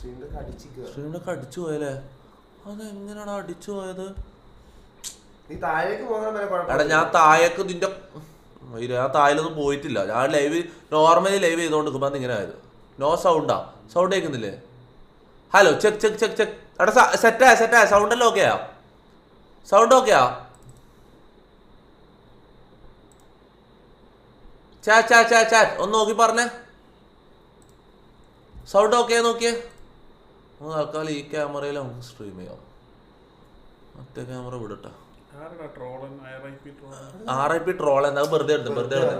ശ്രീനൊക്കെ അടിച്ചു പോയല്ലേ? അത് എങ്ങനെയാണ് അടിച്ചു പോയത്? എടാ ഞാൻ താഴേക്ക് നിന്റെ ഞാൻ താഴെയൊന്നും പോയിട്ടില്ല. ഞാൻ ലൈവ് നോർമലി ലൈവ് ചെയ്തോണ്ട് അത് ഇങ്ങനെ ആയത് നോ സൗണ്ടാ സൗണ്ട് കേൾക്കുന്നില്ലേ? Hello check check check check എടാ സെറ്റായ സെറ്റായ സൗണ്ട് എല്ലാം ഓക്കെയാ സൗണ്ട് ഓക്കെയാ ചാ ചാ ചാ ചാറ്റ് ഒന്ന് നോക്കി പറഞ്ഞേ. സൗണ്ട് ഓക്കെ നോക്കിയേ? നമുക്ക് തൽക്കാലം ഈ ക്യാമറയിൽ നമുക്ക് സ്ട്രീം ചെയ്യാം. മറ്റേ ക്യാമറ വിടട്ടെ. ആർ ഐ പി ട്രോൾ എന്താ വെറുതെ എടുത്തു വെറുതെ എടുത്തു.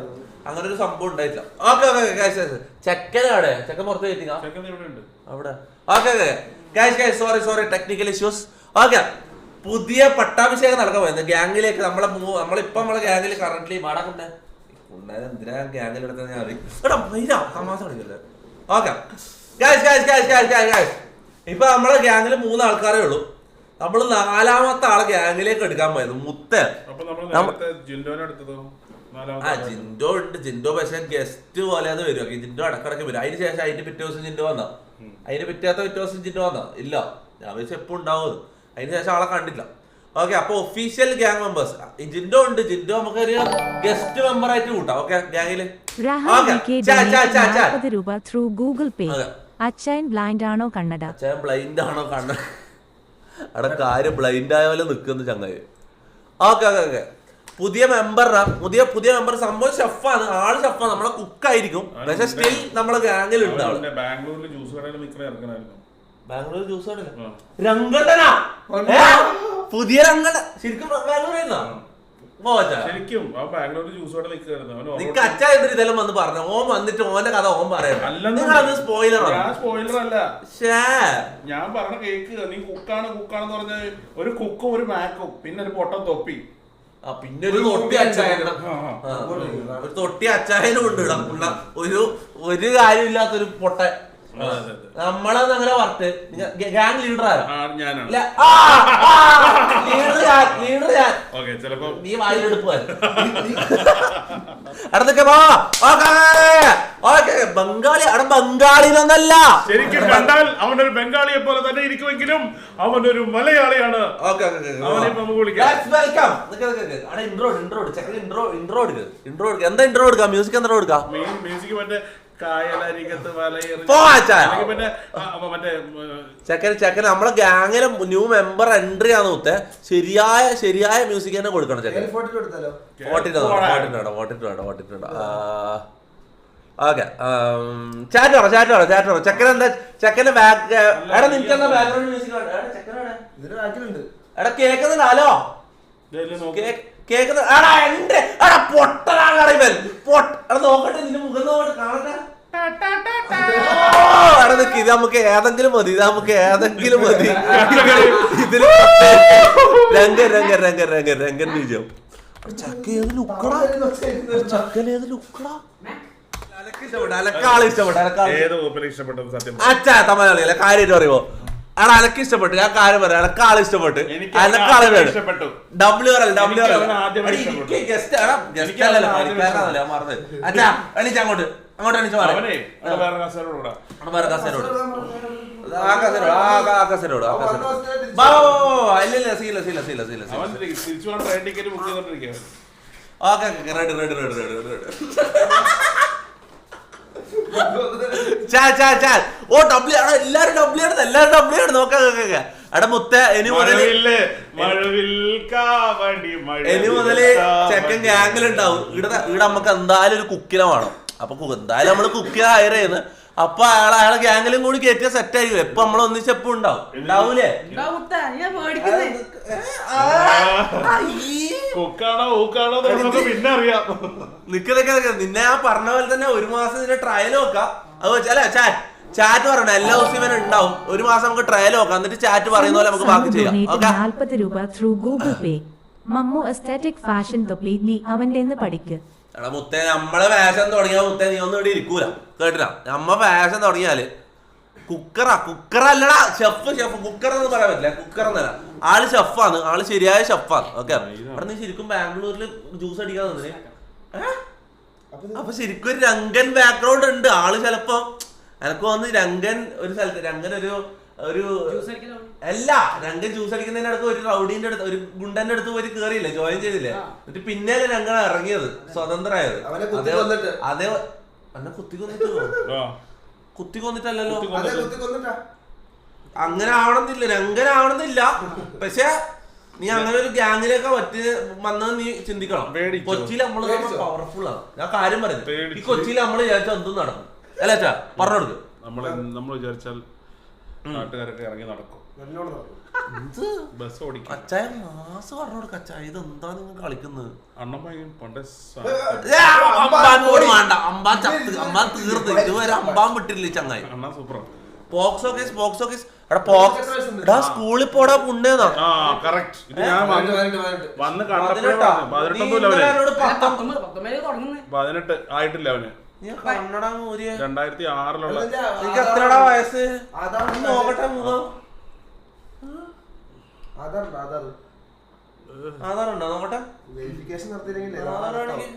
അങ്ങനെ ഒരു സംഭവം ഉണ്ടായിട്ടില്ല. ഓക്കെ ഓക്കെ കാശ് ചെക്കനാടെ ചെക്കൻ പുറത്ത് കയറ്റിങ്ങ ചെക്കൻ ഇവിടെ ഉണ്ട്. അവിടെ. Okay okay. കാശ് കാശ് sorry sorry technical issues okay. പുതിയ പട്ടാഭിഷേകം നടക്കാൻ പോയത്. ഗ്യാങ്ങിലേക്ക് നമ്മളെ മൂവ് നമ്മളിപ്പോ നമ്മളെ ഗ്യാങ്ങിൽ കറന്റ് വാടകണ്ടേ എന്തിനാ ഗ്യാങ്ങിൽ എടുത്തത് ഞാൻ അറിയും എടാ മൈര തമാശ കളിക്കല്ലേ? Okay. Guys guys guys guys guys guys ഇപ്പൊ നമ്മളെ ഗ്യാങ്ങിൽ മൂന്ന് ആൾക്കാരേ ഉള്ളൂ. നമ്മൾ നാലാമത്തെ ആളെ ഗ്യാങ്ങിലേക്ക് എടുക്കാൻ പോയത് എടുത്തതോ? ആ നാലാമത്തെ ജിൻഡോ ഉണ്ട് ജിൻഡോ പക്ഷെ ഗസ്റ്റ് പോലെ അത് വരും. ജിൻഡോ ഇടക്കിടക്ക് വരും. അതിന് ശേഷം അതിന്റെ പിറ്റേ ദിവസം ജിൻഡോ വന്നോ? അതിന് പിറ്റേത്തെ പിറ്റേ ദിവസം ജിൻഡോ വന്നോ? ഇല്ല. ഞാൻ വെച്ചാൽ എപ്പോ ഉണ്ടാവും അതിന് ശേഷം ആളെ കണ്ടില്ല. ഓക്കെ അപ്പൊ ഒഫീഷ്യൽ ഗ്യാങ് മെമ്പേഴ്സ് ജിൻഡോ ഉണ്ട് ജിൻഡോ നമുക്ക് ഒരു ഗസ്റ്റ് മെമ്പർ ആയിട്ട് കൂട്ടാം. ഓക്കെ ഗ്യാങ്ങിൽ രാഹുൽ Okay. വി കെ ചാ, ചാ, ചാ, ചാ. നാൽപ്പത് രൂപ ത്രൂ ഗൂഗിൾ പേ അതെ. അച്ഛൻ ബ്ലൈൻഡ് ആണോ കണ്ണട അച്ഛൻ ബ്ലൈൻഡ് ആണോ കണ്ണ അവിടെ കാര്യം ബ്ലൈൻഡ് ആയ പോലെ നിൽക്കുന്നു ചങ്ങായി. Okay okay okay. പുതിയ മെമ്പറാ പുതിയ പുതിയ മെമ്പർ സംഭവം ഷെഫാണ്. ആൾ ഷെഫാണ് നമ്മളെ കുക്കായിരിക്കും. പക്ഷെ സ്റ്റിൽ നമ്മളെ ഗാംഗിൽ ഉണ്ട് ആൾ. ബാംഗ്ലൂരിൽ ജ്യൂസ് കടയിൽ ബാംഗ്ലൂർ ജ്യൂസ് കടയിൽ ആ. പുതിയ രംഗണ്ണ ശരിക്കും ബാംഗ്ലൂരിൽ പോച്ചാ ശരിക്കും അവൻ നിനക്ക് അച്ഛ ഇതെല്ലാം വന്ന് പറഞ്ഞു. ഓൻ വന്നിട്ട് ഓന്റെ കഥ ഓൻ പറയണം. സ്പോയിലർ ഞാൻ സ്പോയിലർ അല്ല. ഞാൻ പറഞ്ഞ കേക്ക് നീ കുക്കാണ് കുക്കാണെന്ന് പറഞ്ഞ ഒരു കുക്കും ഒരു മാക്കും പിന്നെ ഒരു പൊട്ടൻ തൊപ്പി. ആ പിന്നെ ഒരു തൊട്ടി അച്ചായനം. ഒരു തൊട്ടി അച്ചായനും ഉണ്ട് ഒരു ഒരു കാര്യമില്ലാത്തൊരു പൊട്ട നമ്മളത് അങ്ങനെ വർത്ത് ഗാങ് ലീഡർ ആരാ? leader ഞാൻ ചിലപ്പോ നീ വായിലെടുപ്പ് അടുത്തൊക്കെ വാ ഓക്കെ ബംഗാളി അവിടെ ബംഗാളിലൊന്നല്ല ശരിക്കും കണ്ടാൽ അവനൊരു ബംഗാളിയെ പോലെ തന്നെ ഇരിക്കുമെങ്കിലും മലയാളിയാണ്. വിളിക്കാം. വെൽക്കം അവിടെ ഇൻട്രോ ഇൻട്രോ ഇൻട്രോ ഇൻട്രോ എടുക്ക്. ഇൻട്രോ എടുക്ക. എന്താ ഇൻട്രോ എടുക്കാം? മ്യൂസിക് എന്താ എടുക്കാം? മെയിൻ മ്യൂസിക് മറ്റേ കായലരികത്ത് വലയെറി പോ അച്ചായ. അല്ലെങ്കിൽ മറ്റേ ആ, അപ്പൊ മറ്റേ ഉം, ചെക്കൻ ചെക്കൻ നമ്മളെ ഗാങ്ങിലെ ന്യൂ മെമ്പർ എൻട്രി ആണ് മുത്തേ ശരിയായ ശരിയായ മ്യൂസിക് തന്നെ കൊടുക്കണം ചെക്കൻ ഓക്കെ. ചാറ്റ് പറ ചാറ്റ് പറ ചാറ്റ് പറ ചെക്കൻ എന്താ ചെക്കന്റെ ബാക്ക് എടാ നിനക്ക് എന്താ ബാക്ക്ഗ്രൗണ്ട് മ്യൂസിക് എടാ കേക്കുന്നുണ്ട്? ഹലോ. കേക്ക്- കേക്കുന്ന ആടാ എന്റെ ആടാ പൊട്ടനാണ് ഇവൻ. പൊട്ട നോക്കട്ടെ നിന്റെ മുഖം നോക്കട്ടെ കാണട്ടെ. നിക്ക് ഇത് നമുക്ക് ഏതെങ്കിലും മതി ഇത് നമുക്ക് ഏതെങ്കിലും മതി. ഇതിൽ രംഗൻ രംഗൻ രംഗൻ രംഗൻ രംഗൻ വിജയം. ചക്ക ഏത് ലുക്കടാ? ചക്കൻ ഏത് ലുക്കടാ? ഇഷ്ടപ്പെട്ടു? അലക്കാളെ ഇഷ്ടപ്പെട്ടു? അച്ഛാ തമിഴ് കാര്യമായിട്ട് പറയുമോ എടാ അലക്ക് ഇഷ്ടപ്പെട്ടു. ഞാൻ കാര്യം പറയാം. അലക്കാളെ ഇഷ്ടപ്പെട്ടു. എനിക്ക് അലക്കാളെ അവനെ ഇഷ്ടപ്പെട്ടു. ഡബ്ല്യു ആർ അല്ല ഡബ്ല്യു ആർ എനിക്ക് ആണ്. ഇഷ്ടപ്പെട്ടു. ഗസ്റ്റ് ഗസ്റ്റ് അല്ലല്ലോ മറന്നത് അച്ഛാ എണീച്ച് അങ്ങോട്ട്. അങ്ങോട്ട് എണീച്ച് വേറെ okay ready ready ready ready ready ഓ ഡബ്ല്യു ആണ് എല്ലാരും ഡബ്ല്യു ആണ് എല്ലാരും ഡബ്ല്യു ആണ് നോക്കാം നോക്കാം എടാ മുത്ത ഇനി മുതൽ ഇനി മുതൽ ചെക്കൻ ഗ്യാങ്ങിലുണ്ടാവും ഇവിടെ ഇവിടെ നമുക്ക് എന്തായാലും ഒരു കുക്കിനെ വേണം. അപ്പൊ എന്തായാലും നമ്മൾ കുക്കിനെ ഹയർ ചെയ്യുന്നത് അപ്പൊ അയാളെ അയാളെ ഗ്യാങ്ങിലും കൂടി കയറ്റിയ സെറ്റ് ആയിരിക്കും. എപ്പൊ നമ്മൾ ഒന്നിച്ച് എപ്പോ ഉണ്ടാവും ഉണ്ടാവൂലേ കുക്കാണോ ഊക്കാണോ എന്ന് നമുക്ക് പിന്നെ അറിയാം. നിക്ക് നിക്ക്. നിക്ക് നിന്നെ ഞാൻ പറഞ്ഞ പോലെ തന്നെ ഒരു മാസം ഇതിന്റെ ട്രയൽ നോക്കാം. അത് വെച്ചാ അല്ല ചാറ്റ് ചാറ്റ് പറയണം എല്ലാ ദിവസവും ഇവൻ ഉണ്ടാവും. ഒരു മാസം നമുക്ക് ട്രയൽ നോക്കാം. എന്നിട്ട് ചാറ്റ് പറയുന്ന പോലെ നമുക്ക് ബാക്കി ചെയ്യാം. ഓക്കെ? നാൽപ്പത് രൂപ through Google Pay Mammu aesthetic fashion തൊപ്പി അവന്റെ പഠിക്ക്. എടാ മുത്തേ നമ്മളെ ഫാഷൻ തുടങ്ങിയാൽ മുത്തേ നീ ഒന്നും ഇവിടെ ഇരിക്കൂല. കേട്ടില്ല നമ്മ ഫാഷൻ തുടങ്ങിയാൽ കുക്കറാ കുക്കറല്ലടാ ഷെഫ് ഷെഫ് കുക്കർ എന്ന് പറയാൻ പറ്റില്ല കുക്കർ എന്നല്ല ആൾ ഷെഫാണ് ആൾ ശരിയായ ഷെഫാണ് ഓക്കെ അവിടെ നീ ശരിക്കും ബാംഗ്ലൂരിൽ ജ്യൂസ് അടിക്കാൻ തന്നെ അപ്പൊ ശരിക്കും ഒരു രംഗൻ ബാക്ക്ഗ്രൗണ്ട് ഉണ്ട്. ആൾ ചിലപ്പോ എനക്ക് തോന്നുന്നു രംഗൻ ഒരു സ്ഥലത്ത് രംഗൻ ഒരു ഒരു അല്ല രംഗൻ ജ്യൂസ് അടിക്കുന്നതിന്റെ അടുത്ത് ഒരു റൗഡിന്റെ അടുത്ത് ഒരു ഗുണ്ടന്റെ അടുത്ത് പോയി കേറിയില്ലേ ജോയിൻ ചെയ്തില്ലേ? എന്നിട്ട് പിന്നെയല്ലേ രംഗൻ ഇറങ്ങിയത് സ്വതന്ത്രമായത് അതേ- എന്നെ കുത്തി കൊന്നിട്ട് കുത്തി കൊന്നിട്ടല്ലല്ലോ? അങ്ങനെ ആവണമെന്നില്ല രംഗൻ ആവണമെന്നില്ല പക്ഷെ നീ അങ്ങനെ ഒരു ഗ്യാങ്ങിലേക്ക് പറ്റി വന്നത് നീ ചിന്തിക്കണം. കൊച്ചിയിൽ നമ്മൾ? പവർഫുൾ ആണ് ഞാൻ കാര്യം പറയുന്നത് ഈ കൊച്ചിയിൽ നമ്മൾ വിചാരിച്ചാൽ എന്തും നടക്കും. അല്ല ചാ പറഞ്ഞു കൊടുക്ക് നമ്മൾ നമ്മൾ വിചാരിച്ചാൽ നാട്ടുകാരൊക്കെ ഇറങ്ങി നടക്കും. നല്ലോണം നടക്കും. എന്ത്? ബസ് ഓടിക്കും. അച്ചായ മാസ് പറഞ്ഞു കൊടുക്ക അച്ചായ ഇത് എന്താ നിങ്ങൾ കളിക്കുന്നത്? അണ്ണമ്മയും പണ്ട് ഏ, അമ്പാൻ പോലും വേണ്ട. അമ്പാൻ ചത്ത്. അമ്പാൻ തീർത്ത് ഇതുവരെ അമ്പാൻ വിട്ടില്ല ചങ്ങായി. അണ്ണ super POCSO case POCSO case. എടാ പോക്സ് എടാ സ്കൂളിൽ പോടാ പുണ്യേന്നാ. ആ കറക്റ്റ് ഇത് ഞാൻ വന്ന് വരണ്ട്, വരണ്ട്. വന്ന് കണ്ടപ്പോഴേ പതിനെട്ടാ ആയിട്ടില്ല അവന്. രണ്ടായിരത്തി ആറിലുള്ള അതിന്റെ എനിക്ക് എത്രടാ വയസ്സ്? ആധാർ നീ നോക്കട്ടെ മുഖം. ആധാർ ഉണ്ട്, ആധാർ ആധാറുണ്ടോ നോക്കട്ടെ. വെരിഫിക്കേഷൻ നടത്തിയില്ലെങ്കിൽ ആധാറാണെങ്കിൽ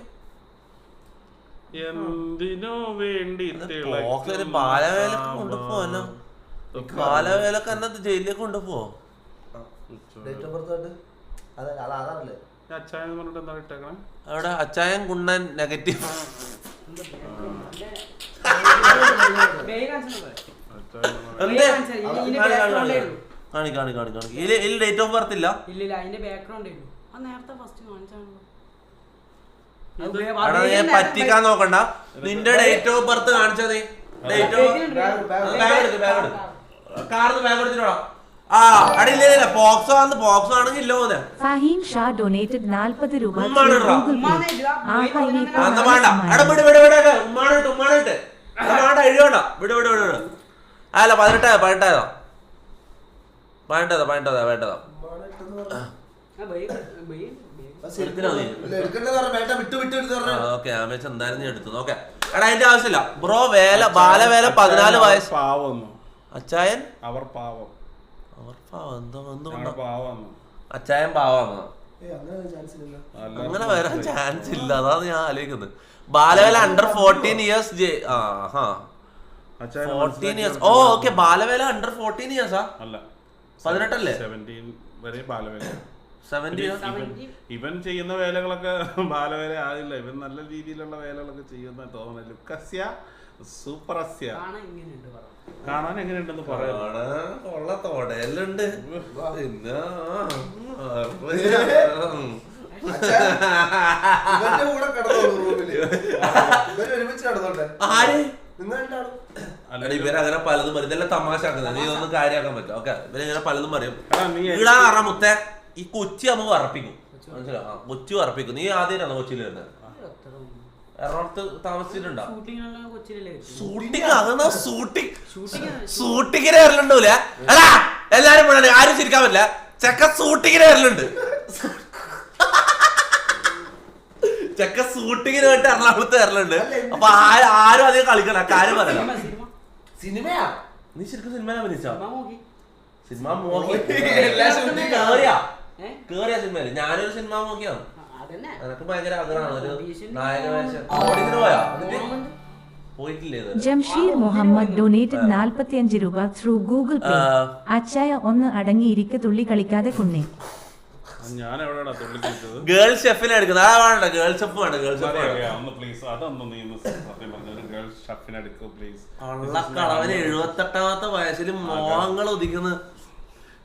എന്തിനോ വേണ്ടി ബാലവേലക്ക് കൊണ്ടുപോവാനോ? ബാലവേലക്ക് എന്നെ ജയിലിലേക്ക് കൊണ്ടുപോവോ? ഡേറ്റ് ഓഫ് ബർത്ത് ആയിട്ട് പറഞ്ഞിട്ട് എന്താ ഇട്ടേക്കണേ? അവിടെ അച്ചായൻ കുണ്ണൻ നെഗറ്റീവ് കാണി കാണി കാണി കാണി ഇതിൽ ഡേറ്റ് ഓഫ് ബർത്ത് ഇല്ല ഇല്ല അതിന്റെ ബാക്ക്ഗ്രൗണ്ട് നേരത്തെ ഫസ്റ്റ് കാണിച്ചാണല്ലോ പറ്റിക്കാൻ നോക്കണ്ട നിന്റെ ഡേറ്റ് ഓഫ് ബർത്ത് കാണിച്ചാ നീ ഡേറ്റ് ഓഫ് ബാഗ് എടുത്ത് ബാഗ് എടുത്ത് കാർന്ന് ബാഗ് എടുത്തിട്ടോ ആ അടിയില്ല ഇല്ല പോക്സോ ആണ് പോക്സോ ആണെങ്കിൽ ഇല്ല പോന്നെ ഫഹീം ഷാ ഡൊനേറ്റഡ് നാൽപ്പത് രൂപ ഉമ്മാണ്. ആഹാ വേണ്ട. എടാ വിട് വിട് വിട് വിട്. ഉമ്മാണിട്ട് ഉമ്മാണിട്ട് വേണ്ട എഴുതണ്ട വിട് വിട് വിട് വിട്. അല്ല പതിനെട്ടായതാ പതിനെട്ടായതാ പതിനെട്ടതാ പതിനെട്ടതാ വേണ്ടതാ എടുത്തിനാ നീ? വേണ്ട വിട്ട് വിട്ട് എടുത്ത് പറഞ്ഞ. ഓക്കെ ഞാൻ വെച്ച് എന്തായാലും നീ എടുത്തു. ഓക്കെ. എടാ അതിന്റെ ആവശ്യമില്ല. ബ്രോ വേല ബാലവേല പതിനാല് വയസ്സ്. അച്ചായൻ? അവർ പാവം അവർ പാവം എന്തോ എന്തുകൊണ്ടാ ഞങ്ങളുടെ പാവന്നു അച്ചായൻ പാവാന്ന് അങ്ങനെ ചാൻസ് ഇല്ലല്ലോ അങ്ങനെ വരാൻ ചാൻസ് ഇല്ല. അതാണ് ഞാൻ ആലോചിക്കുന്നത്. ബാലവേല അണ്ടർ ഫോർട്ടീൻ ഇയേഴ്സ് ആ ഹാ ഫോർട്ടീൻ ഇയേഴ്സ് ഓ ഓക്കെ ബാലവേല അണ്ടർ ഫോർട്ടീൻ ഇയേഴ്സാ അല്ല. പതിനെട്ടല്ലേ? വരെ ബാലവേല. ഇവൻ ചെയ്യുന്ന വേലകളൊക്കെ ബാലവേല ആയില്ല ഇവൻ നല്ല രീതിയിലുള്ള വേലകളൊക്കെ ചെയ്യുന്ന തോന്നുന്നു ലുക്കസ്യ സൂപ്പറസ്യ അസ്യ. കാണാൻ എങ്ങനെയുണ്ടെന്ന് പറയാം. കൊള്ള തോടലുണ്ട് പിന്നെ കൂടെ കിടന്നോളൂ റൂമിൽ. ഇവർ ഒരുമിച്ച് കിടന്നോട്ടെ. ആര്? ഇവരങ്ങനെ പലതും പറയും. ഇതെല്ലാം തമാശ ആക്കുന്നത് നീ ഒന്നും കാര്യമാക്കാൻ പറ്റും ഓക്കെ ഇവരിങ്ങനെ പലതും പറയും. ഇവിടെ അറമുത്തെ മുത്തേ. ഈ കൊച്ചി അമ്മ വറപ്പിക്കും. മനസ്സിലായോ? ആ, കൊച്ചി വറപ്പിക്കും. നീ ആദ്യം കൊച്ചിയിൽ വരുന്നത്? എറണാകുളത്ത് താമസിച്ചിട്ടുണ്ടോ? അതെന്നാ ഷൂട്ടിങ്ങിന് വരലുണ്ടൂല? അല്ല എല്ലാരും പറയണേ ആരും ചിരിക്കാൻ പറ്റില്ല. ചെക്ക ഷൂട്ടിങ്ങിന് വരലുണ്ട്. ചെക്ക ഷൂട്ടിങ്ങിന് വേണ്ടി എറണാകുളത്ത് വരലുണ്ട്. അപ്പൊ ആരും ആരും അധികം കളിക്കണ കാര്യം സിനിമ സിനിമയാ? നീ ശരിക്കും സിനിമ അഭിനയിച്ചോ? സിനിമ മോഹി കേറിയാ? ഏ? കേറിയ സിനിമയിൽ. ഞാനൊരു സിനിമ നോക്കിയാണ് ജംഷീർ മുഹമ്മദ് ഡൊനേറ്റഡ് നാൽപ്പത്തിയഞ്ച് രൂപ ത്രൂ ഗൂഗിൾ പേ അച്ഛായ അച്ചായ ഒന്ന് അടങ്ങിയിരിക്കെ തുള്ളി കളിക്കാതെ കുണ്ണേ. ഞാൻ എവിടെയാടാ തുള്ളി കളിച്ചത് ഗേൾ ഷെഫിനെ എടുക്കുന്നത്. ആ വേണ്ട. ഗേൾസ് ഷെഫ് വേണ്ട. ഗേൾസ് പ്ലീസ് അതൊന്നും നീ ഒന്ന് സത്യം പറഞ്ഞ ഒരു ഗേൾ ഷഫിനെ എടുക്കൂ പ്ലീസ് കള്ളക്കളവന് എഴുപത്തെട്ടാമത്തെ വയസ്സിൽ മോഹങ്ങൾ ഒതുക്കുന്നു